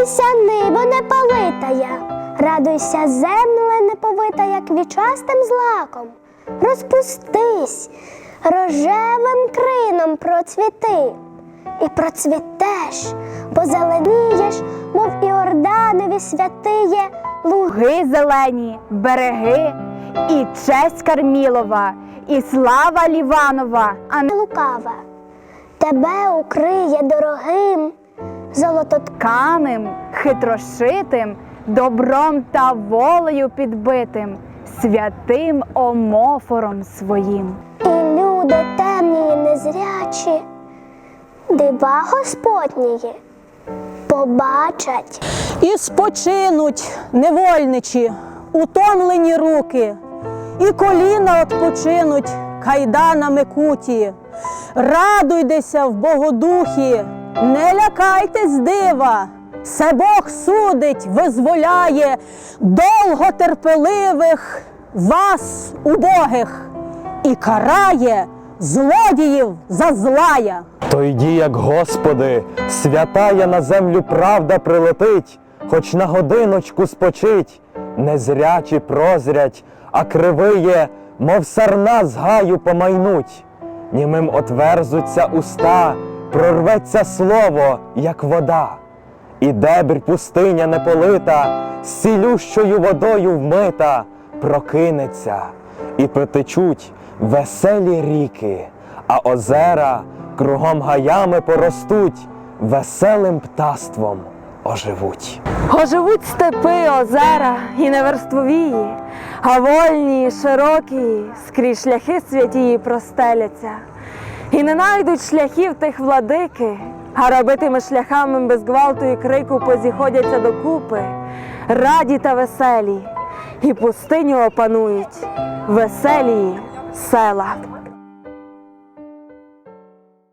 Радуйся, небо не политая, радуйся, земле не повитає, як вічастим злаком. Розпустись, рожевим крином процвіти. І процвітеш, бо зеленієш, мов Іорданові святиє луги зелені, береги, і честь Кармілова, і слава Ліванова, а не лукава. Тебе укриє дорогим золототканим хитрошитим, добром та волею підбитим, святим омофором своїм. і люди темні і незрячі, дива Господнії побачать. І спочинуть невольничі, утомлені руки, і коліна odpoчинуть кайданами куті. Радуйдеся в Богодухі, не лякайтесь дива, се Бог судить, визволяє довготерпеливих вас, убогих, і карає злодіїв за злая. То йді, як Господи, святая на землю правда прилетить, хоч на годиночку спочить, незрячі прозрять, а кривиє, мов сарна з гаю помайнуть. Німим отверзуться уста, прорветься слово, як вода. І дебрь пустиня неполита, з цілющою водою вмита, прокинеться, і потечуть веселі ріки, а озера кругом гаями поростуть, веселим птаством оживуть. Оживуть степи, озера і неверствовії, а вольні, широкі, скрізь шляхи святії простеляться. І не найдуть шляхів тих владики, а робитими шляхами без гвалту і крику позіходяться докупи, раді та веселі, і пустиню опанують веселі села.